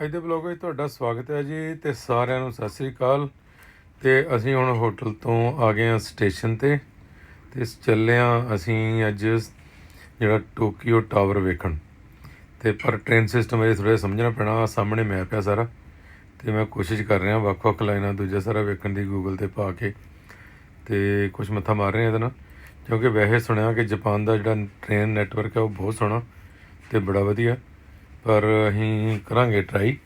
ਅੱਜ ਦੇ ਬਲੌਗ ਵਿੱਚ ਤੁਹਾਡਾ ਸਵਾਗਤ ਹੈ ਜੀ ਤੇ ਸਾਰਿਆਂ ਨੂੰ ਸਤਿ ਸ੍ਰੀ ਅਕਾਲ। ਤੇ ਅਸੀਂ ਹੁਣ ਹੋਟਲ ਤੋਂ ਆ ਗਏ ਹਾਂ ਸਟੇਸ਼ਨ ਤੇ ਤੇ ਚੱਲੇ ਹਾਂ ਅਸੀਂ ਅੱਜ ਜਿਹੜਾ ਟੋਕੀਓ ਟਾਵਰ ਵੇਖਣ। ਤੇ ਪਰ ਟ੍ਰੇਨ ਸਿਸਟਮ ਇਹ ਥੋੜਾ ਸਮਝਣਾ ਪੈਣਾ ਸਾਹਮਣੇ ਮੈਪ ਹੈ ਸਾਰਾ। ਤੇ ਮੈਂ ਕੋਸ਼ਿਸ਼ ਕਰ ਰਿਹਾ, ਵੱਖ-ਵੱਖ ਲਾਈਨਾਂ ਦੂਜਾ ਸਾਰਾ ਵੇਖਣ ਦੀ ਗੂਗਲ ਤੇ ਪਾ ਕੇ। ਤੇ ਕੁਝ ਮੱਥਾ ਮਾਰ ਰਹੇ ਹਾਂ ਇਹਦੇ ਨਾਲ। ਕਿਉਂਕਿ ਵੈਸੇ ਸੁਣਿਆ ਕਿ ਜਾਪਾਨ ਦਾ ਜਿਹੜਾ ਟ੍ਰੇਨ ਨੈਟਵਰਕ ਹੈ ਉਹ ਬਹੁਤ ਸੋਹਣਾ ਤੇ ਬੜਾ ਵਧੀਆ। ਪਰ ਅਸੀਂ ਕਰਾਂਗੇ ਟਰਾਈ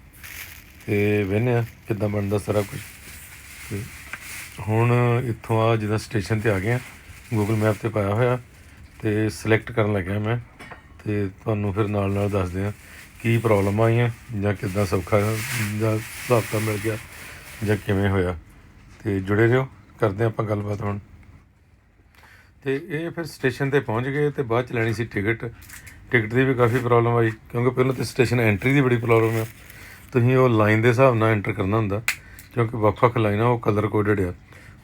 ਤੇ ਵੇਖਦੇ ਆ ਕਿੱਦਾਂ ਬਣਦਾ ਸਾਰਾ ਕੁਝ ਤੇ ਹੁਣ ਇੱਥੋਂ ਆ ਜਿੱਦਾਂ ਸਟੇਸ਼ਨ ਤੇ ਆ ਗਏ ਆ ਗੂਗਲ ਮੈਪ ਤੇ ਪਾਇਆ ਹੋਇਆ ਤੇ ਸਿਲੈਕਟ ਕਰਨ ਲੱਗਿਆ ਮੈਂ ਤੇ ਤੁਹਾਨੂੰ ਫਿਰ ਨਾਲ ਨਾਲ ਦੱਸਦੇ ਆ ਕੀ ਪ੍ਰੋਬਲਮ ਆਈਆਂ ਜਾਂ ਕਿੱਦਾਂ ਸੌਖਾ ਜਾਂ ਹਿਸਾਬਤਾ ਮਿਲ ਗਿਆ ਜਾਂ ਕਿਵੇਂ ਹੋਇਆ। ਤੇ ਜੁੜੇ ਰਹੋ, ਕਰਦੇ ਆ ਆਪਾਂ ਗੱਲਬਾਤ ਹੁਣ। ਤੇ ਇਹ ਫਿਰ ਸਟੇਸ਼ਨ ਤੇ ਪਹੁੰਚ ਗਏ ਤੇ ਬਾਅਦ ਚ ਲੈਣੀ ਸੀ ਟਿਕਟ ਟਿਕਟ ਦੀ ਵੀ ਕਾਫੀ ਪ੍ਰੋਬਲਮ ਆਈ, ਕਿਉਂਕਿ ਪਹਿਲਾਂ ਤੇ ਸਟੇਸ਼ਨ ਐਂਟਰੀ ਦੀ ਬੜੀ ਪ੍ਰੋਬਲਮ ਆ। ਤੁਸੀਂ ਉਹ ਲਾਈਨ ਦੇ ਹਿਸਾਬ ਨਾਲ ਐਂਟਰ ਕਰਨਾ ਹੁੰਦਾ, ਕਿਉਂਕਿ ਵੱਖ-ਵੱਖ ਲਾਈਨਾਂ ਉਹ ਕਲਰ ਕੋਡਡ ਆ।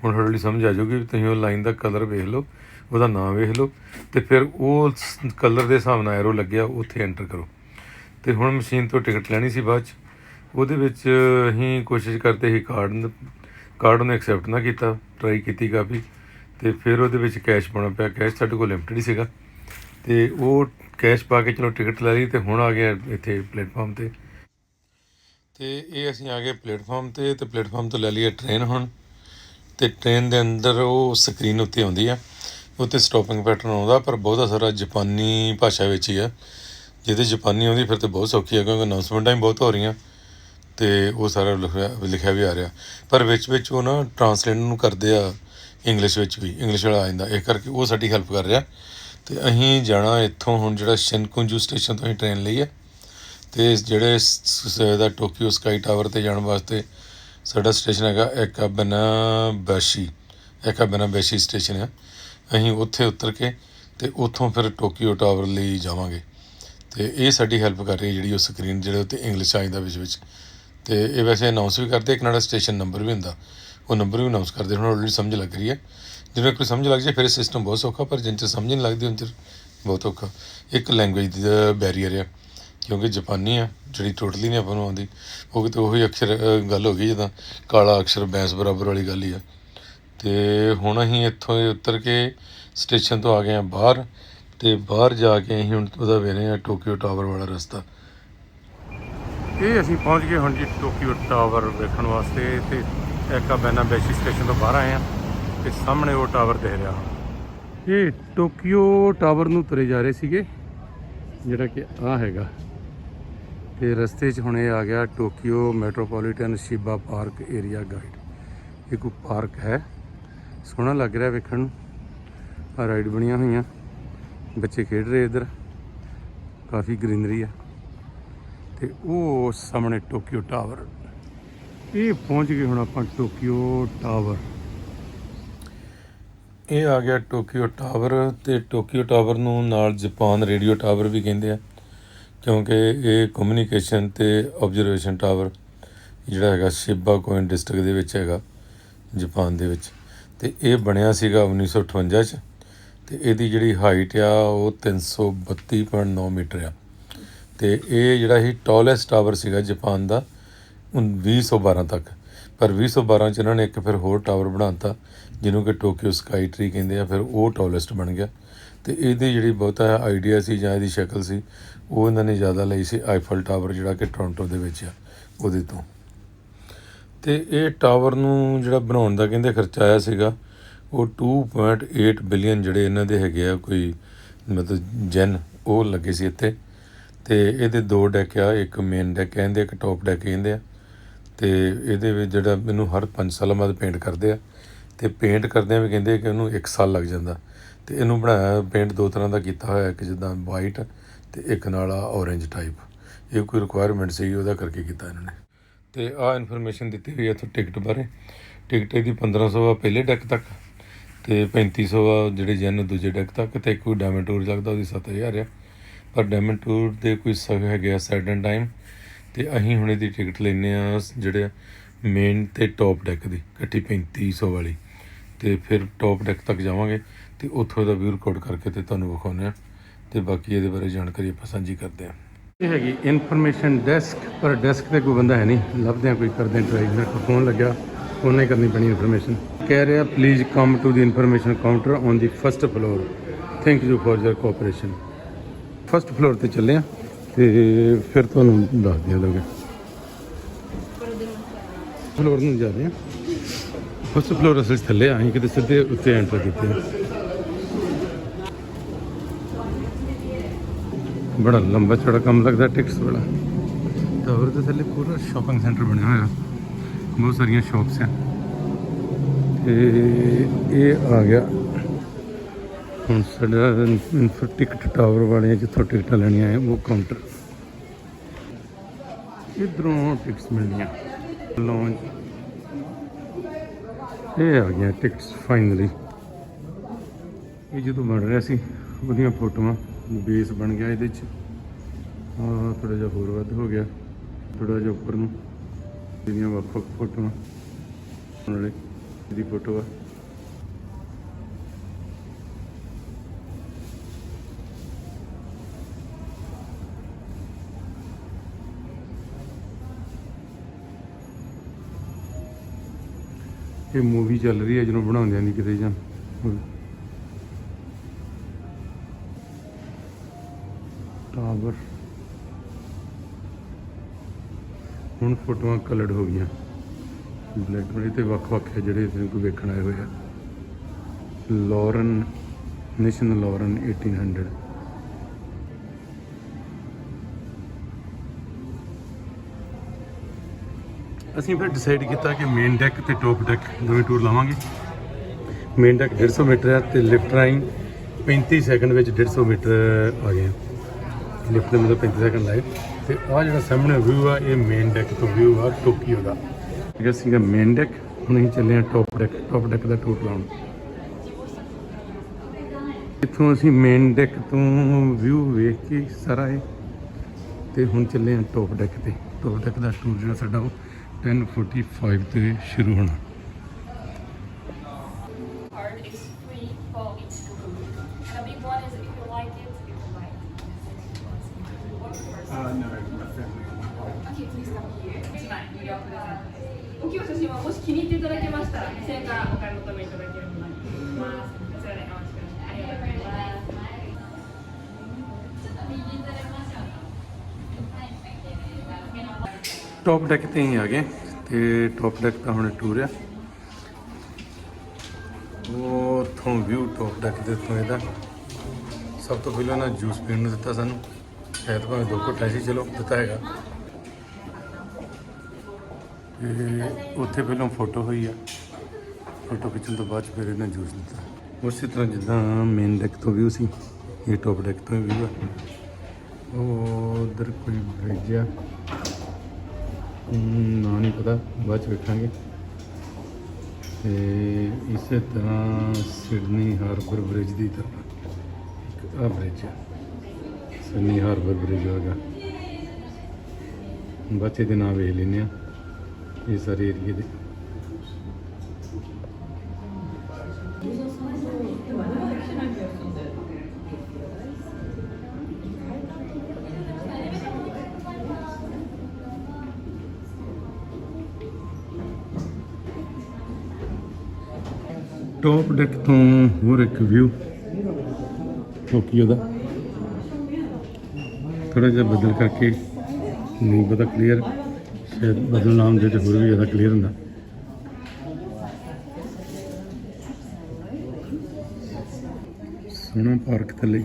ਹੁਣ ਤੁਹਾਡੇ ਹੌਲੀ ਸਮਝ ਆ ਜਾਊਗੀ ਵੀ ਤੁਸੀਂ ਉਹ ਲਾਈਨ ਦਾ ਕਲਰ ਵੇਖ ਲਓ, ਉਹਦਾ ਨਾਮ ਵੇਖ ਲਓ, ਤੇ ਫਿਰ ਉਹ ਕਲਰ ਦੇ ਹਿਸਾਬ ਨਾਲ ਐਰੋ ਲੱਗਿਆ, ਉੱਥੇ ਐਂਟਰ ਕਰੋ। ਤੇ ਹੁਣ ਮਸ਼ੀਨ ਤੋਂ ਟਿਕਟ ਲੈਣੀ ਸੀ ਬਾਅਦ ਚ, ਉਹਦੇ ਵਿੱਚ ਅਸੀਂ ਕੋਸ਼ਿਸ਼ ਕਰਦੇ ਸੀ ਕਾਰਡ ਕਾਰਡ ਨੂੰ ਐਕਸੈਪਟ ਨਾ ਕੀਤਾ ਟਰਾਈ ਕੀਤੀ ਕਾਫੀ, ਤੇ ਫਿਰ ਉਹਦੇ ਵਿੱਚ ਕੈਸ਼ ਪਾਉਣਾ ਪਿਆ। ਕੈਸ਼ ਸਾਡੇ ਕੋਲ ਲਿਮਟਿਡ ਹੀ ਸੀਗਾ। ਤੇ ਉਹ ਕੈਸ਼ ਪਾ ਕੇ ਚਲੋ ਟਿਕਟ ਲੈ ਲਈ ਤੇ ਹੁਣ ਆ ਗਿਆ ਇੱਥੇ ਪਲੇਟਫਾਰਮ ਤੇ। ਤੇ ਇਹ ਅਸੀਂ ਆ ਗਏ ਪਲੇਟਫਾਰਮ ਤੇ ਤੇ ਪਲੇਟਫਾਰਮ ਤੋਂ ਲੈ ਲਈ ਟ੍ਰੇਨ ਹੁਣ। ਤੇ ਟ੍ਰੇਨ ਦੇ ਅੰਦਰ ਉਹ ਸਕਰੀਨ ਉੱਤੇ ਆਉਂਦੀ ਆ। ਉੱਤੇ ਸਟਾਪਿੰਗ ਪੈਟਰਨ ਆਉਂਦਾ, ਪਰ ਬਹੁਤਾ ਸਾਰਾ ਜਾਪਾਨੀ ਭਾਸ਼ਾ ਵਿੱਚ ਹੀ ਆ। ਜਿਹਦੇ ਜਾਪਾਨੀ ਆਉਂਦੀ ਫਿਰ ਤੇ ਬਹੁਤ ਸੌਖੀ ਆ, ਕਿਉਂਕਿ ਅਨਾਉਂਸਮੈਂਟਾਂ ਹੀ ਬਹੁਤ ਹੋ ਰਹੀਆਂ। ਤੇ ਉਹ ਸਾਰਾ ਲਿਖਿਆ ਲਿਖਿਆ ਵੀ ਆ ਰਿਹਾ। ਪਰ ਵਿੱਚ ਵਿੱਚ ਉਹ ਨਾ ਟਰਾਂਸਲੇਟ ਨੂੰ ਕਰਦੇ ਆ ਇੰਗਲਿਸ਼ ਵਿੱਚ ਵੀ। ਇੰਗਲਿਸ਼ ਵਾਲਾ ਆ ਜਾਂਦਾ। ਇਹ ਕਰਕੇ ਉਹ ਸਾਡੀ ਹੈਲਪ ਕਰ ਰਿਹਾ। ਤੇ ਅਸੀਂ ਜਾਣਾ ਇੱਥੋਂ ਹੁਣ ਜਿਹੜਾ ਸ਼ਿਨਕੁੰਜੂ ਸਟੇਸ਼ਨ ਤੋਂ ਅਸੀਂ ਟ੍ਰੇਨ ਲਈ ਹੈ। ਤੇ ਜਿਹੜੇ ਦਾ ਟੋਕੀਓ ਸਕਾਈ ਟਾਵਰ ਤੇ ਜਾਣ ਵਾਸਤੇ ਸਾਡਾ ਸਟੇਸ਼ਨ ਹੈਗਾ ਏਕਾਬਨਾਬਾਸ਼ੀ ਏਕਾਬਨਾਬਾਸ਼ੀ ਸਟੇਸ਼ਨ ਹੈ ਅਸੀਂ ਉੱਥੇ ਉਤਰ ਕੇ ਤੇ ਉੱਥੋਂ ਫਿਰ ਟੋਕੀਓ ਟਾਵਰ ਲਈ ਜਾਵਾਂਗੇ। ਤੇ ਇਹ ਸਾਡੀ ਹੈਲਪ ਕਰ ਰਹੀ ਹੈ ਜਿਹੜੀ ਉਹ ਸਕਰੀਨ ਜਿਹੜੇ ਉੱਤੇ ਇੰਗਲਿਸ਼ ਆ ਜਾਂਦਾ ਵਿੱਚ ਵਿੱਚ। ਤੇ ਇਹ ਵੈਸੇ ਅਨਾਉਂਸ ਵੀ ਕਰਦੇ, ਇੱਕ ਨਾਲ ਸਟੇਸ਼ਨ ਨੰਬਰ ਵੀ ਹੁੰਦਾ। ਉਹ ਨੰਬਰ ਵੀ ਅਨਾਉਂਸ ਕਰਦੇ, ਹੁਣ ਆਲਰੇਡੀ ਸਮਝ ਲੱਗ ਰਹੀ ਹੈ। ਜਿਵੇਂ ਕੋਈ ਸਮਝ ਲੱਗ ਜਾਏ, ਫਿਰ ਸਿਸਟਮ ਬਹੁਤ ਸੌਖਾ, ਪਰ ਜਿੰਨ ਚ ਸਮਝ ਨਹੀਂ ਲੱਗਦੀ ਉਹਨਾਂ ਚ ਬਹੁਤ ਔਖਾ। ਇੱਕ ਲੈਂਗੁਏਜ ਦਾ ਬੈਰੀਅਰ ਆ, ਕਿਉਂਕਿ ਜਾਪਾਨੀ ਆ, ਜਿਹੜੀ ਟੋਟਲੀ ਨਹੀਂ ਆਪਾਂ ਨੂੰ ਆਉਂਦੀ। ਉਹ ਕਿਤੇ ਉਹੀ ਅਕਸ਼ਰ ਗੱਲ ਹੋ ਗਈ ਜਿੱਦਾਂ ਕਾਲਾ ਅਕਸ਼ਰ, ਬੈਂਸ ਬਰਾਬਰ ਵਾਲੀ ਗੱਲ ਹੀ ਆ। ਤੇ ਹੁਣ ਅਸੀਂ ਇੱਥੋਂ ਹੀ ਉਤਰ ਕੇ ਸਟੇਸ਼ਨ ਤੋਂ ਆ ਗਏ ਆ ਬਾਹਰ, ਤੇ ਬਾਹਰ ਜਾ ਕੇ ਅਸੀਂ ਹੁਣ ਉਹਦਾ ਵੇਖ ਰਹੇ ਆ ਟੋਕੀਓ ਟਾਵਰ ਵਾਲਾ ਰਸਤਾ। ਇਹ ਅਸੀਂ ਪਹੁੰਚ ਗਏ ਹੁਣ ਜੀ ਟੋਕੀਓ ਟਾਵਰ ਵੇਖਣ ਵਾਸਤੇ, ਤੇ ਐਕਾਬੈਨਾ ਬੈਸ਼ੀ ਸਟੇਸ਼ਨ ਤੋਂ ਬਾਹਰ ਆਏ ਆ ਤੇ ਸਾਹਮਣੇ ਉਹ ਟਾਵਰ ਦਿਖ ਰਿਹਾ। ਇਹ ਟੋਕੀਓ ਟਾਵਰ ਨੂੰ ਤੁਰੇ ਜਾ ਰਹੇ ਸੀਗੇ, ਜਿਹੜਾ ਕਿ ਆ ਹੈਗਾ। ਤੇ ਰਸਤੇ 'ਚ ਹੁਣ ਇਹ ਆ ਗਿਆ Tokyo metropolitan Shiba park area guide. ਇਹ ਕੋਈ ਪਾਰਕ ਹੈ। ਸੋਹਣਾ ਲੱਗ ਰਿਹਾ ਵੇਖਣ ਨੂੰ। ਆ ਰਾਈਡ ਬਣੀਆਂ ਹੋਈਆਂ। ਬੱਚੇ ਖੇਡ ਰਹੇ ਇੱਧਰ। ਕਾਫੀ ਗ੍ਰੀਨਰੀ ਆ। ਤੇ ਉਹ ਸਾਹਮਣੇ ਟੋਕੀਓ ਟਾਵਰ। ਇਹ ਪਹੁੰਚ ਗਏ ਹੁਣ ਆਪਾਂ ਟੋਕੀਓ ਟਾਵਰ। ਇਹ ਆ ਗਿਆ ਟੋਕੀਓ ਟਾਵਰ ਤੇ ਟੋਕੀਓ ਟਾਵਰ ਨੂੰ ਨਾਲ ਜਾਪਾਨ ਰੇਡੀਓ ਟਾਵਰ ਵੀ ਕਹਿੰਦੇ ਆ, ਕਿਉਂਕਿ ਇਹ ਕਮਿਊਨੀਕੇਸ਼ਨ ਤੇ ਆਬਜ਼ਰਵੇਸ਼ਨ ਟਾਵਰ ਜਿਹੜਾ ਹੈਗਾ ਸ਼ਿਬਾ ਕੋਇਨ ਡਿਸਟ੍ਰਿਕਟ ਦੇ ਵਿੱਚ ਹੈਗਾ, ਜਾਪਾਨ ਦੇ ਵਿੱਚ। ਤੇ ਇਹ ਬਣਿਆ ਸੀਗਾ 1958 ਚ ਤੇ ਇਹਦੀ ਜਿਹੜੀ ਹਾਈਟ ਆ ਉਹ 332.9 ਮੀਟਰ ਆ। ਤੇ ਇਹ ਜਿਹੜਾ ਹੀ ਟਾਲੈਸਟ ਟਾਵਰ ਸੀਗਾ ਜਾਪਾਨ ਦਾ ਉਨ 2012 ਤੱਕ। ਪਰ 2012 ਚ ਇਹਨਾਂ ਨੇ ਇੱਕ ਫਿਰ ਹੋਰ ਟਾਵਰ ਬਣਾਤਾ, ਜਿਹਨੂੰ ਕਿ ਟੋਕੀਓ ਸਕਾਈ ਟਰੀ ਕਹਿੰਦੇ ਆ, ਫਿਰ ਉਹ ਟਾਲੈਸਟ ਬਣ ਗਿਆ। ਤੇ ਇਹਦੀ ਜਿਹੜੀ ਬਹੁਤਾ ਆਈਡੀਆ ਸੀ ਜਾਂ ਇਹਦੀ ਸ਼ਕਲ ਸੀ, ਉਹ ਇਹਨਾਂ ਨੇ ਜ਼ਿਆਦਾ ਲਈ ਸੀ ਆਈਫਲ ਟਾਵਰ, ਜਿਹੜਾ ਕਿ ਟੋਰਾਂਟੋ ਦੇ ਵਿੱਚ ਆ, ਉਹਦੇ ਤੋਂ। ਤੇ ਇਹ ਟਾਵਰ ਨੂੰ ਜਿਹੜਾ ਬਣਾਉਣ ਦਾ ਕਹਿੰਦੇ ਖਰਚਾ ਆਇਆ ਸੀਗਾ, ਉਹ 2.8 ਬਿਲੀਅਨ ਜਿਹੜੇ ਇਹਨਾਂ ਦੇ ਹੈਗੇ ਆ, ਕੋਈ ਮਤਲਬ ਜਨ, ਉਹ ਲੱਗੇ ਸੀ ਇੱਥੇ। ਤੇ ਇਹਦੇ ਦੋ ਡੈਕ ਆ, ਇੱਕ ਮੇਨ ਡੈਕ ਕਹਿੰਦੇ ਇੱਕ ਟੌਪ ਡੈਕ ਕਹਿੰਦੇ ਆ। ਤੇ ਇਹਦੇ ਵਿੱਚ ਜਿਹੜਾ ਮੈਨੂੰ ਹਰ 5 ਸਾਲਾਂ ਬਾਅਦ ਪੇਂਟ ਕਰਦੇ ਆ, ਤੇ ਪੇਂਟ ਕਰਦਿਆਂ ਵੀ ਕਹਿੰਦੇ ਕਿ ਉਹਨੂੰ 1 ਸਾਲ ਲੱਗ ਜਾਂਦਾ। ਤੇ ਇਹਨੂੰ ਬਣਾਇਆ ਪੇਂਟ ਦੋ ਤਰ੍ਹਾਂ ਦਾ ਕੀਤਾ ਹੋਇਆ, ਇੱਕ ਜਿੱਦਾਂ ਵਾਈਟ ਤੇ ਇੱਕ ਨਾਲ ਆ orange ਟਾਈਪ ਇਹ ਕੋਈ ਰਿਕੁਆਇਰਮੈਂਟ ਸੀ ਉਹਦਾ ਕਰਕੇ ਕੀਤਾ ਇਹਨਾਂ ਨੇ। ਤੇ ਆਹ ਇਨਫੋਰਮੇਸ਼ਨ ਦਿੱਤੀ ਹੋਈ ਹੈ ਇੱਥੇ ਟਿਕਟ ਬਾਰੇ। ਟਿਕਟ ਇਹਦੀ 1500 ਆ ਪਹਿਲੇ ਡੈਕ ਤੱਕ, ਤੇ 3500 ਆ ਜਿਹੜੇ ਜਨ ਦੂਜੇ ਡੈਕ ਤੱਕ, ਤੇ ਕੋਈ ਡਾਇਮੰਡ ਟੂਰ ਲੱਗਦਾ, ਉਹਦੀ 7000 ਆ। ਪਰ ਡਾਇਮੰਡ ਟੂਰ ਦੇ ਕੋਈ ਸਗ ਹੈਗੇ ਆ ਸੈਡਨ ਟਾਈਮ ਤੇ ਅਸੀਂ ਹੁਣ ਇਹਦੀ ਟਿਕਟ ਲੈਨੇ ਆ ਜਿਹੜੇ ਮੇਨ ਤੇ ਟੌਪ ਡੈਕ ਦੀ ਇਕੱਠੀ 3500 ਵਾਲੀ। ਤੇ ਫਿਰ ਟੌਪ ਡੈਕ ਤੱਕ ਜਾਵਾਂਗੇ ਤੇ ਉੱਥੋਂ ਦਾ ਵਿਊ ਰਿਕਾਰਡ ਕਰਕੇ ਤੇ ਤੁਹਾਨੂੰ ਵਿਖਾਉਂਦੇ ਆ ਤੇ ਬਾਕੀ ਇਹਦੇ ਬਾਰੇ ਜਾਣਕਾਰੀ ਆਪਾਂ ਸਾਂਝੀ ਕਰਦੇ ਆ ਇਹ ਹੈਗੀ ਇਨਫੋਰਮੇਸ਼ਨ ਡੈਸਕ ਪਰ ਡੈਸਕ ਤੇ ਕੋਈ ਬੰਦਾ ਹੈ ਨਹੀਂ। ਲੱਭਦੇ ਆ ਕੋਈ ਕਰਦੇ ਟਰਾਈ ਮੇਰੇ ਕੋਲ ਫੋਨ ਲੱਗਿਆ। ਉਹਨੇ ਕਰਨੀ ਪੈਣੀ ਇਨਫੋਰਮੇਸ਼ਨ ਕਹਿ ਰਿਹਾ please come to the information counter on the first floor thank you for your cooperation first floor ਤੇ ਚੱਲੇ ਆ ਤੇ ਫਿਰ ਤੁਹਾਨੂੰ ਦੱਸ ਦਿਆਂ ਲੋਗੇ। ਫਲੋਰ ਨੂੰ ਜਾ ਰਹੇ ਆ ਫਸਟ ਫਲੋਰ ਅਸਲ ਥੱਲੇ ਆਏ ਕਿਤੇ ਸਿੱਧੇ ਉੱਤੇ ਐਂਟਰ ਕੀਤੇ ਆ। ਬੜਾ ਲੰਬਾ ਚੌੜਾ ਕੰਮ ਲੱਗਦਾ ਟਿਕਟਸ ਵਾਲਾ। ਟਾਵਰ ਦੇ ਥੱਲੇ ਪੂਰਾ ਸ਼ਾਪਿੰਗ ਸੈਂਟਰ ਬਣਿਆ ਹੋਇਆ। ਬਹੁਤ ਸਾਰੀਆਂ ਸ਼ਾਪਸ ਆ। ਤੇ ਇਹ ਆ ਗਿਆ। ਹੁਣ ਸਾਡਾ ਇਨਫੋ ਟਿਕਟ ਟਾਵਰ ਵਾਲੇ ਜਿੱਥੋਂ ਟਿਕਟਾਂ ਲੈਣੀਆਂ ਹੈ, ਉਹ ਕਾਊਂਟਰ। ਇਧਰੋਂ ਟਿਕਟਸ ਮਿਲਣੀਆਂ। ਲੌਂਜ ਇਹ ਆ ਗਿਆ ਟਿਕਟਸ ਫਾਈਨਲੀ ਇਹ ਜਦੋਂ ਬਣ ਰਿਹਾ ਸੀ, ਉਹਦੀਆਂ ਫੋਟੋਆਂ ਬੇਸ ਬਣ ਗਿਆ ਇਹਦੇ ਚ। ਆ ਥੋੜਾ ਜਿਹਾ ਹੋਰ ਵੱਧ ਹੋ ਗਿਆ ਥੋੜਾ ਜਿਹਾ ਉੱਪਰ ਨੂੰ। ਇਹਦੀਆਂ ਵੱਖ ਵੱਖ ਫੋਟੋਆਂ ਨਾਲੇ ਇਹਦੀ ਫੋਟੋ ਆ। ਇਹ ਮੂਵੀ ਚੱਲ ਰਹੀ ਹੈ ਜਦੋਂ ਬਣਾਉਂਦਿਆਂ ਦੀ ਕਿਤੇ ਜਾਂ। ਟਾਵਰ ਹੁਣ ਫੋਟੋਆਂ ਕਲਰਡ ਹੋ ਗਈਆਂ। ਬਲੈਕ ਐਂਡ ਤੇ ਵੱਖ-ਵੱਖ ਹੈ ਜਿਹੜੇ ਇਥੇ ਕੋਈ ਵੇਖਣ ਆਏ ਹੋਏ ਆ। ਲੋਰਨ ਨੈਸ਼ਨਲ ਲੋਰਨ 1800 ਅਸੀਂ ਫਿਰ ਡਿਸਾਈਡ ਕੀਤਾ ਕਿ ਮੇਨ ਡੈਕ ਤੇ ਟੌਪ ਡੈਕ ਦੋਵੇਂ ਟੂਰ ਲਾਵਾਂਗੇ। ਮੇਨ ਡੈਕ 150 ਮੀਟਰ ਹੈ ਤੇ ਲਿਫਟ ਰਾਈਂ 35 ਸੈਕਿੰਡ ਵਿੱਚ 150 ਮੀਟਰ ਆ ਗਏ ਲਿਫਟ ਦੇ ਮਤਲਬ 35 ਸੈਕਿੰਡ ਲਾਏ ਤੇ ਆ ਜਿਹੜਾ ਸਾਹਮਣੇ ਵਿਊ ਆ, ਇਹ ਮੇਨ ਡੈਕ ਤੋਂ ਵਿਊ ਆ ਟੋਕੀਓ ਦਾ। ਇਹ ਸੀਗਾ ਮੇਨ ਡੈਕ ਹੁਣ ਅਸੀਂ ਚੱਲੇ ਆ ਟੌਪ ਡੈਕ ਟੌਪ ਡੈਕ ਦਾ ਟੂਰ ਲਾਉਣ। ਇੱਥੋਂ ਅਸੀਂ ਮੇਨ ਡੈਕ ਤੋਂ ਵਿਊ ਵੇਖ ਕੇ ਸਾਰਾ ਇਹ। ਤੇ ਹੁਣ ਚੱਲੇ ਆ ਟੌਪ ਡੈਕ ਤੇ। ਟੌਪ ਡੈਕ ਦਾ ਟੂਰ ਜਿਹੜਾ ਸਾਡਾ ਉਹ 10:45 ਤੇ ਸ਼ੁਰੂ ਹੋਣਾ card is free for each room. And the big one is if you like it, you can buy it. One person. Uh, no, my family. Okay, please come here. 一枚無料プレゼントです。大きいお写真はもし気に入っていただけましたら、2000円からお買い求めいただけ top deck ਤੇ ਹੀ ਆ ਗਏ ਤੇ top deck ਦਾ ਹੁਣ tour ਆ। ਉਹ ਤੋਂ view top deck ਦੇ ਤੋਂ ਇਹਦਾ। ਸਭ ਤੋਂ ਪਹਿਲਾਂ ਨਾ ਜੂਸ ਪੀਣ ਨੂੰ ਦਿੱਤਾ ਸਾਨੂੰ। ਸ਼ਾਇਦ ਭਾਵੇਂ ਦੋ ਘੁੱਟ ਸੀ ਚਲੋ, ਦਿੱਤਾ ਹੈਗਾ। ਤੇ ਉੱਥੇ ਪਹਿਲਾਂ ਫੋਟੋ ਹੋਈ ਆ। ਫੋਟੋ ਖਿੱਚਣ ਤੋਂ ਬਾਅਦ 'ਚ ਫਿਰ ਇਹਨਾਂ ਜੂਸ ਦਿੱਤਾ। ਉਸੇ ਤਰ੍ਹਾਂ ਜਿੱਦਾਂ ਮੇਨ ਡੈਕ ਤੋਂ ਵਿਊ ਸੀ, ਇਹ ਟੌਪ ਡੈਕ ਤੋਂ ਵਿਊ ਆ। ਉਹ ਉਧਰ ਕੋਈ ਬ੍ਰਿਜ ਆ। ਨਾਂ ਨਹੀਂ ਪਤਾ, ਬਾਅਦ ਚ ਵੇਖਾਂਗੇ। ਤੇ ਇਸੇ ਤਰ੍ਹਾਂ ਸਿਡਨੀ ਹਾਰਬਰ ਬ੍ਰਿਜ ਦੀ ਤਰ੍ਹਾਂ, ਇੱਕ ਆ ਬ੍ਰਿਜ ਹੈ ਸਿਡਨੀ ਹਾਰਬਰ ਬ੍ਰਿਜ ਹੋਗਾ ਬੱਚੇ ਦੇ ਨਾਂ ਵੇਖ ਲੈਂਦੇ ਆ ਇਹ ਸਾਰੇ ਏਰੀਏ ਦੇ। ਟੌਪ ਡੈਕ ਤੋਂ ਹੋਰ ਇੱਕ ਵਿਊ ਟੋਕੀਓ ਦਾ ਥੋੜਾ ਜਿਹਾ ਬਦਲ ਕਰਕੇ ਨਹੀਂ ਪਤਾ ਕਲੀਅਰ ਸ਼ਾਇਦ ਬਦਲ ਨਾਮ ਦੇ ਤੇ ਹੋਰ ਵੀ ਜ਼ਿਆਦਾ ਕਲੀਅਰ ਹੁੰਦਾ। ਸੋਹਣਾ ਪਾਰਕ ਥੱਲੇ।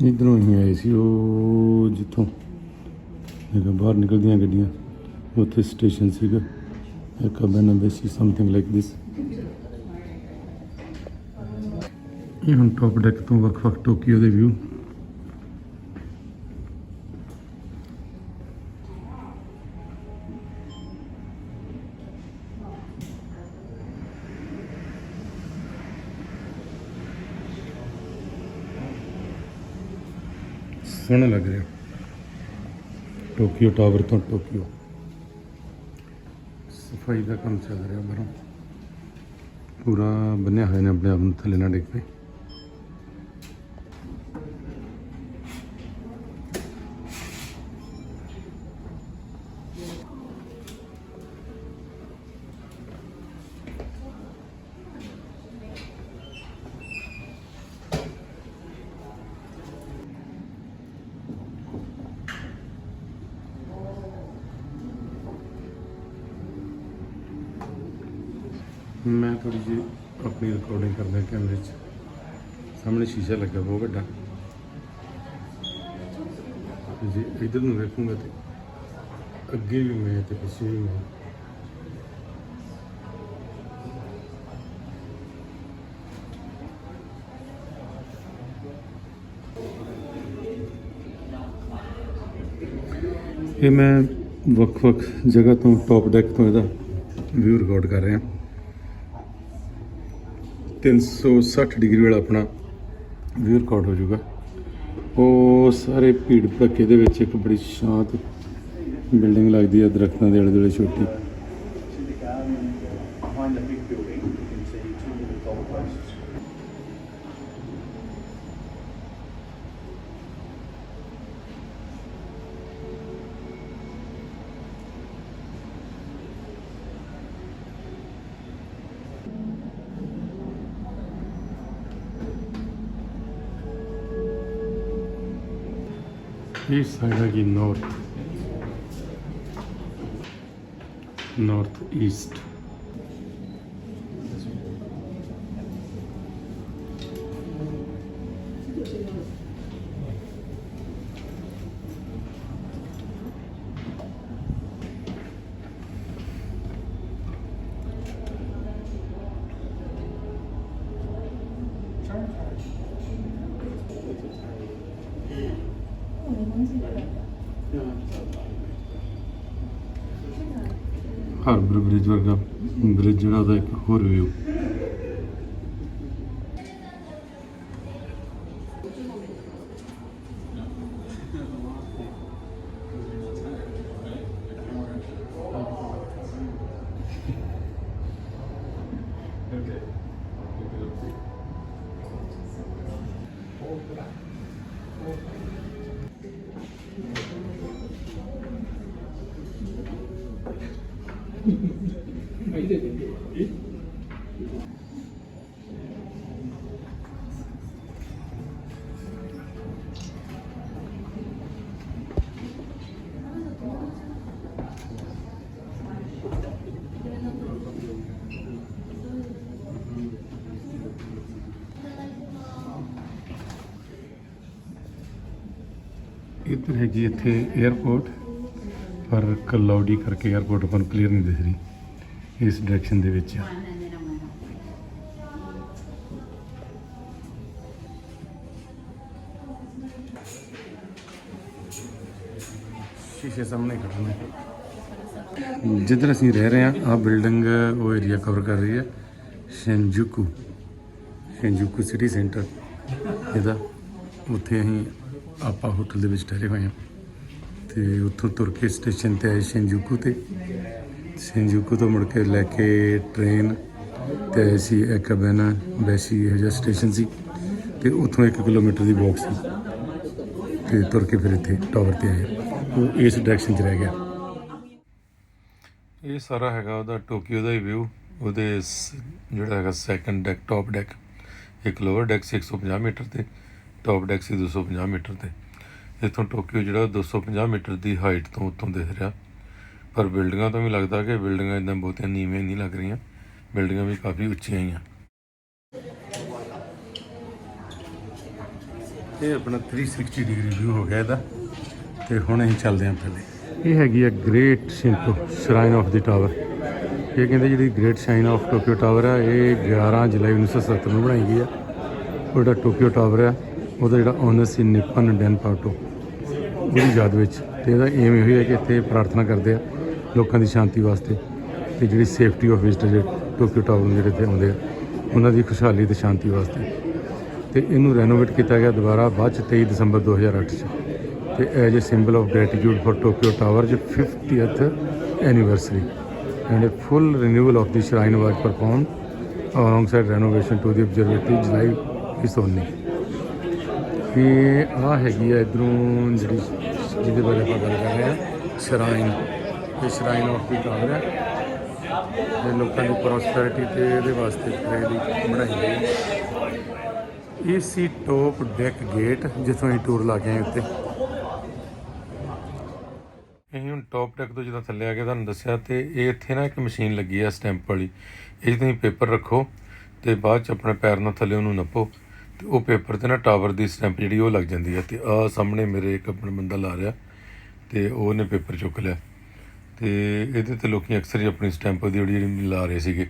ਇਧਰੋਂ ਹੀ ਆਏ ਸੀ, ਉਹ ਜਿੱਥੋਂ। ਹੈਗਾ ਬਾਹਰ ਨਿਕਲਦੀਆਂ ਗੱਡੀਆਂ। ਉੱਥੇ ਸਟੇਸ਼ਨ ਸੀਗਾ। ਇੱਕ ਬੈਨਾ ਸਮਥਿੰਗ ਲਾਈਕ ਦਿਸ ਇਹ ਹੁਣ ਟੌਪ ਡੈਕ ਤੋਂ ਵੱਖ-ਵੱਖ ਟੋਕੀਓ ਦੇ ਵਿਊ ਸੋਹਣਾ ਲੱਗ ਰਿਹਾ। ਟੋਕੀਓ ਟਾਵਰ ਤੋਂ ਟੋਕੀਓ। ਸਫ਼ਾਈ ਦਾ ਕੰਮ ਚੱਲ ਰਿਹਾ ਬਾਹਰੋਂ। ਪੂਰਾ ਬੰਨਿਆ ਹੋਇਆ ਨੇ ਆਪਣੇ ਆਪ ਨੂੰ, ਥੱਲੇ ਨਾ ਡਿੱਗ ਪਏ। ਮੈਂ ਥੋੜੀ ਜਿਹੀ ਆਪਣੀ ਰਿਕਾਰਡਿੰਗ ਕਰਦਾ ਕੈਮਰੇ 'ਚ ਸਾਹਮਣੇ ਸ਼ੀਸ਼ਾ ਲੱਗਾ ਬਹੁਤ ਵੱਡਾ। ਜੇ ਇਧਰ ਨੂੰ ਵੇਖੂੰਗਾ ਤੇ ਅੱਗੇ ਵੀ ਮੈਂ ਤੇ ਪਿੱਛੇ ਵੀ ਮੈਂ। ਇਹ ਮੈਂ ਵੱਖ-ਵੱਖ ਜਗ੍ਹਾ ਤੋਂ ਟੌਪ ਡੈਕ ਤੋਂ ਇਹਦਾ ਵਿਊ ਰਿਕਾਰਡ ਕਰ ਰਿਹਾ। 360 ਡਿਗਰੀ ਵਾਲਾ ਆਪਣਾ ਵਿਊ ਰਿਕਾਰਡ ਹੋ ਜਾਊਗਾ। ਉਹ ਸਾਰੇ ਭੀੜ ਭੜੱਕੇ ਦੇ ਵਿੱਚ ਇੱਕ ਬੜੀ ਸ਼ਾਂਤ ਬਿਲਡਿੰਗ ਲੱਗਦੀ ਹੈ ਦਰਖਤਾਂ ਦੇ ਆਲੇ ਦੁਆਲੇ ਛੋਟੀ। Իր սայրագի նորդ, նորդ իստ։ ਬ੍ਰਿਜ ਜਿਹੜਾ ਉਹਦਾ ਇੱਕ ਹੋਰ ਵਿਊ। ਇੱਧਰ ਹੈਗੀ ਇੱਥੇ 에ਅਰਪੋਰਟ ਪਰ ਕਲੌਡੀ ਕਰਕੇ 에ਅਰਪੋਰਟ ਆਪਾਂ ਨੂੰ ਕਲੀਅਰ ਨਹੀਂ ਦਿਖ ਰਹੀ, ਇਸ ਡਾਇਰੈਕਸ਼ਨ ਦੇ ਵਿੱਚ। ਸ਼ੀਸ਼ੇ ਸਾਹਮਣੇ ਖੜਾ ਨੇ ਜਿੱਧਰ ਅਸੀਂ ਰਹਿ ਰਹੇ ਹਾਂ ਆ ਬਿਲਡਿੰਗ ਉਹ ਏਰੀਆ ਕਵਰ ਕਰ ਰਹੀ ਹੈ ਸ਼ਿੰਜੂਕੂ ਸ਼ਿੰਜੂਕੂ ਸਿਟੀ ਸੈਂਟਰ ਇਹਦਾ ਉੱਥੇ ਅਸੀਂ ਆਪਾਂ ਹੋਟਲ ਦੇ ਵਿੱਚ ਠਹਿਰੇ ਹੋਏ ਹਾਂ। ਤੇ ਉੱਥੋਂ ਤੁਰ ਕੇ ਸਟੇਸ਼ਨ ਤੇ ਆਏ ਸ਼ਿੰਜੂਕੂ ਤੇ। ਸ਼ਿੰਜੂਕੂ ਤੋਂ ਮੁੜ ਕੇ ਲੈ ਕੇ ਟ੍ਰੇਨ ਤੇ ਆਏ ਸੀ ਐਕਬੈਨਾ ਵੈਸੀ ਇਹ ਜਿਹਾ ਸਟੇਸ਼ਨ ਸੀ। ਤੇ ਉੱਥੋਂ 1 ਕਿਲੋਮੀਟਰ ਦੀ ਵਾਕ ਸੀ। ਤੇ ਤੁਰ ਕੇ ਫਿਰ ਇੱਥੇ ਟਾਵਰ ਤੇ ਆਏ। ਉਹ ਇਸ ਡਾਇਰੈਕਸ਼ਨ 'ਚ ਰਹਿ ਗਿਆ। ਇਹ ਸਾਰਾ ਹੈਗਾ ਉਹਦਾ ਟੋਕੀਓ ਦਾ ਹੀ ਵਿਊ ਉਹਦੇ ਸ- ਜਿਹੜਾ ਹੈਗਾ ਸੈਕੰਡ ਡੈਕ ਟੌਪ ਡੈਕ ਇੱਕ ਲੋਅਰ ਡੈਕ ਸੀ 150 ਮੀਟਰ ਤੇ। ਟੌਪ ਡੈਕ ਸੀ 250 ਮੀਟਰ ਤੇ। ਇੱਥੋਂ ਟੋਕੀਓ ਜਿਹੜਾ ਉਹ 250 ਮੀਟਰ ਦੀ ਹਾਈਟ ਤੋਂ ਉੱਤੋਂ ਦਿਖ ਰਿਹਾ। ਪਰ ਬਿਲਡਿੰਗਾਂ ਤੋਂ ਵੀ ਲੱਗਦਾ ਕਿ ਬਿਲਡਿੰਗਾਂ ਇਦਾਂ ਬਹੁਤੀਆਂ ਨੀਵੀਆਂ ਨਹੀਂ ਲੱਗ ਰਹੀਆਂ। ਬਿਲਡਿੰਗਾਂ ਵੀ ਕਾਫੀ ਉੱਚੀਆਂ ਹੀ ਆ। ਇਹ ਆਪਣਾ 360 ਡਿਗਰੀ ਵਿਊ ਹੋ ਗਿਆ ਇਹਦਾ। ਤੇ ਹੁਣ ਅਸੀਂ ਚੱਲਦੇ ਹਾਂ ਥੱਲੇ ਇਹ ਹੈਗੀ ਆ great Shinto shrine of the tower ਇਹ ਕਹਿੰਦੇ ਜਿਹੜੀ great shine of Tokyo tower ਆ ਇਹ 11 ਜੁਲਾਈ 1977 ਨੂੰ ਬਣਾਈ ਗਈ ਆ। ਉਹ ਜਿਹੜਾ ਟੋਕੀਓ ਟਾਵਰ ਆ। ਉਹਦਾ ਜਿਹੜਾ ਓਨਰ ਸੀ ਨਿਪਨ ਡੈਨ ਪਾਟੋ, ਉਹਦੀ ਯਾਦ ਵਿੱਚ। ਤੇ ਇਹਦਾ ਏਮ ਇਹੋ ਹੀ ਹੈ ਕਿ ਇੱਥੇ ਪ੍ਰਾਰਥਨਾ ਕਰਦੇ ਆ ਲੋਕਾਂ ਦੀ ਸ਼ਾਂਤੀ ਵਾਸਤੇ ਤੇ ਜਿਹੜੀ ਸੇਫਟੀ ਆਫ ਵਿਜ਼ਟਰ ਜਿਹੜੇ ਟੋਕੀਓ ਟਾਵਰ ਨੂੰ ਜਿਹੜੇ ਇੱਥੇ ਆਉਂਦੇ ਆ, ਉਹਨਾਂ ਦੀ ਖੁਸ਼ਹਾਲੀ ਤੇ ਸ਼ਾਂਤੀ ਵਾਸਤੇ। ਤੇ ਇਹਨੂੰ ਰੈਨੋਵੇਟ ਕੀਤਾ ਗਿਆ ਦੁਬਾਰਾ ਬਾਅਦ ਚ 23 ਦਸੰਬਰ 2008 ਚ। ਤੇ as a symbol of gratitude for Tokyo tower ਜ 50th anniversary and a full renewal of the shrine was performed alongside renovation to the observatory, July is only. ਇਹ ਆ ਹੈਗੀ ਆ ਇਧਰੋਂ ਜਿਹੜੀ, ਜਿਹਦੇ ਬਾਰੇ ਆਪਾਂ ਗੱਲ ਕਰ ਰਹੇ ਹਾਂ, ਸ਼ਰਾਈਨ। ਇਹ ਸ਼ਰਾਈਨ ਆਫ ਦੀ ਟਾਵਰ ਹੈ ਇਹ ਲੋਕਾਂ ਦੀ ਪ੍ਰੋਸਪੈਰਿਟੀ ਤੇ ਇਹਦੇ ਵਾਸਤੇ ਕਰੇ ਬਣਾਈ ਗਈ ਹੈ। ਇਹ ਸੀ ਟੋਪ ਡੈਕ ਗੇਟ ਜਿੱਥੋਂ ਅਸੀਂ ਟੂਰ ਲਾ ਕੇ ਆਏ ਉੱਤੇ ਅਸੀਂ ਹੁਣ ਟੌਪ ਡੈਕ ਤੋਂ ਜਦੋਂ ਥੱਲੇ ਆ ਕੇ ਤੁਹਾਨੂੰ ਦੱਸਿਆ ਤੇ ਇਹ ਇੱਥੇ ਨਾ ਇੱਕ ਮਸ਼ੀਨ ਲੱਗੀ ਆ ਸਟੈਂਪ ਵਾਲੀ। ਇਹ 'ਚ ਤੁਸੀਂ ਪੇਪਰ ਰੱਖੋ ਤੇ ਬਾਅਦ ਚ ਆਪਣੇ ਪੈਰ ਨਾਲ ਥੱਲੇ ਉਹਨੂੰ ਨੱਪੋ। ਉਹ ਪੇਪਰ ਤੇ ਨਾ ਟਾਵਰ ਦੀ ਸਟੈਂਪ ਜਿਹੜੀ ਉਹ ਲੱਗ ਜਾਂਦੀ ਹੈ ਤੇ ਆ ਸਾਹਮਣੇ ਮੇਰੇ ਇੱਕ ਆਪਣਾ ਬੰਦਾ ਲਾ ਰਿਹਾ ਤੇ ਉਹਨੇ ਪੇਪਰ ਚੁੱਕ ਲਿਆ। ਤੇ ਇਹਦੇ ਤੇ ਲੋਕੀ ਅਕਸਰ ਹੀ ਆਪਣੀ ਸਟੈਂਪ ਦੀ ਜਿਹੜੀ ਲਾ ਰਹੇ ਸੀਗੇ,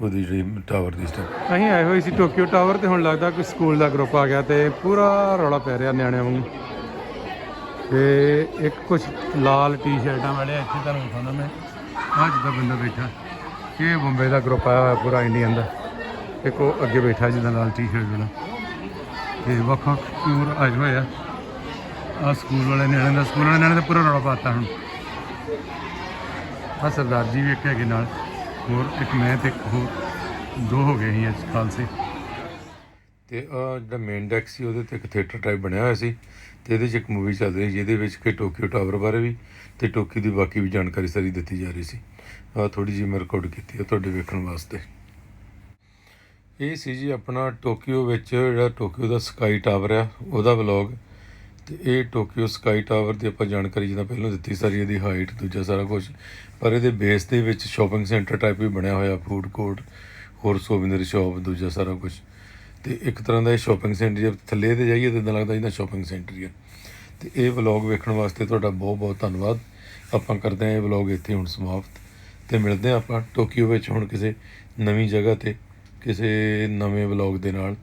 ਉਹਦੀ ਜਿਹੜੀ ਟਾਵਰ ਦੀ ਸਟੈਂਪ। ਅਸੀਂ ਆਏ ਹੋਏ ਸੀ ਟੋਕੀਓ ਟਾਵਰ ਤੇ ਹੁਣ ਲੱਗਦਾ ਕੋਈ ਸਕੂਲ ਦਾ ਗਰੁੱਪ ਆ ਗਿਆ ਤੇ ਪੂਰਾ ਰੌਲਾ ਪੈ ਰਿਹਾ ਨਿਆਣਿਆਂ ਵਾਂਗੂ। ਤੇ ਇੱਕ ਕੁਝ ਲਾਲ ਟੀ-ਸ਼ਰਟਾਂ ਵਾਲੇ ਇੱਥੇ ਤੁਹਾਨੂੰ ਦਿਖਾਉਂਦਾ ਮੈਂ। ਆਹ ਜਿੱਦਾਂ ਬੰਦਾ ਬੈਠਾ, ਇਹ ਬੰਬੇ ਦਾ ਗਰੁੱਪ ਆਇਆ ਹੋਇਆ ਪੂਰਾ ਇੰਡੀਅਨ ਦਾ। ਇੱਕ ਉਹ ਅੱਗੇ ਬੈਠਾ ਜਿਹਦਾ ਲਾਲ ਟੀ-ਸ਼ਰਟ ਵਾਲਾ ਤੇ ਵੱਖ ਵੱਖ ਟੂਰ ਆਏ ਹੋਏ ਆ। ਆ ਸਕੂਲ ਵਾਲੇ ਨਿਆਣੇ ਦਾ ਸਕੂਲ ਵਾਲੇ ਨਿਆਣੇ ਦਾ ਪੂਰਾ ਰੌਲਾ ਪਾਤਾ ਹੁਣ। ਆ ਸਰਦਾਰ ਜੀ ਵੀ ਇੱਕ ਹੈਗੇ ਨਾਲ। ਹੋਰ ਇੱਕ ਮੈਂ ਤੇ ਇੱਕ ਹੋਰ ਦੋ ਹੋ ਗਏ ਸੀ ਅੱਜ ਖਾਲਸੇ। ਤੇ ਆ ਜਿਹੜਾ ਮੇਨ ਡੈਕ ਸੀ, ਉਹਦੇ ਤੇ ਇੱਕ ਥੀਏਟਰ ਟਾਈਪ ਬਣਿਆ ਹੋਇਆ ਸੀ। ਤੇ ਇਹਦੇ 'ਚ ਇੱਕ ਮੂਵੀ ਚੱਲ ਰਹੀ ਜਿਹਦੇ ਵਿੱਚ ਕਿ ਟੋਕੀਓ ਟਾਵਰ ਬਾਰੇ ਵੀ ਤੇ ਟੋਕੀਓ ਦੀ ਬਾਕੀ ਵੀ ਜਾਣਕਾਰੀ ਸਾਰੀ ਦਿੱਤੀ ਜਾ ਰਹੀ ਸੀ। ਆ ਥੋੜੀ ਜਿਹੀ ਮੈਂ ਰਿਕਾਰਡ ਕੀਤੀ ਆ ਤੁਹਾਡੇ ਵੇਖਣ ਵਾਸਤੇ। ਇਹ ਸੀ ਜੀ ਆਪਣਾ ਟੋਕੀਓ ਵਿੱਚ ਜਿਹੜਾ ਟੋਕੀਓ ਦਾ ਸਕਾਈ ਟਾਵਰ ਆ, ਉਹਦਾ ਵਲੌਗ। ਤੇ ਇਹ ਟੋਕੀਓ ਸਕਾਈ ਟਾਵਰ ਦੀ ਆਪਾਂ ਜਾਣਕਾਰੀ ਜਿੱਦਾਂ ਪਹਿਲਾਂ ਦਿੱਤੀ ਸਾਰੀ ਇਹਦੀ ਹਾਈਟ ਦੂਜਾ ਸਾਰਾ ਕੁਝ ਪਰ ਇਹਦੇ ਬੇਸ ਦੇ ਵਿੱਚ ਸ਼ਾਪਿੰਗ ਸੈਂਟਰ ਟਾਈਪ ਵੀ ਬਣਿਆ ਹੋਇਆ ਫੂਡ ਕੋਰਟ ਹੋਰ ਸੋਵਿਨਰ ਸ਼ਾਪ ਦੂਜਾ ਸਾਰਾ ਕੁਝ ਤੇ ਇੱਕ ਤਰ੍ਹਾਂ ਦਾ ਇਹ ਸ਼ਾਪਿੰਗ ਸੈਂਟਰ ਜੇ ਥੱਲੇ ਤੇ ਜਾਈਏ ਤਾਂ ਇਦਾਂ ਲੱਗਦਾ ਜਿੱਦਾਂ ਸ਼ਾਪਿੰਗ ਸੈਂਟਰ ਹੀ ਹੈ ਤੇ ਇਹ ਵਲੌਗ ਵੇਖਣ ਵਾਸਤੇ ਤੁਹਾਡਾ ਬਹੁਤ ਬਹੁਤ ਧੰਨਵਾਦ। ਆਪਾਂ ਕਰਦੇ ਹਾਂ ਇਹ ਵਲੌਗ ਇੱਥੇ ਹੁਣ ਸਮਾਪਤ। ਤੇ ਮਿਲਦੇ ਹਾਂ ਆਪਾਂ ਟੋਕੀਓ ਵਿੱਚ ਹੁਣ ਕਿਸੇ ਨਵੀਂ ਜਗ੍ਹਾ ਤੇ। ਕਿਸੇ ਨਵੇਂ ਵਲੌਗ ਦੇ ਨਾਲ।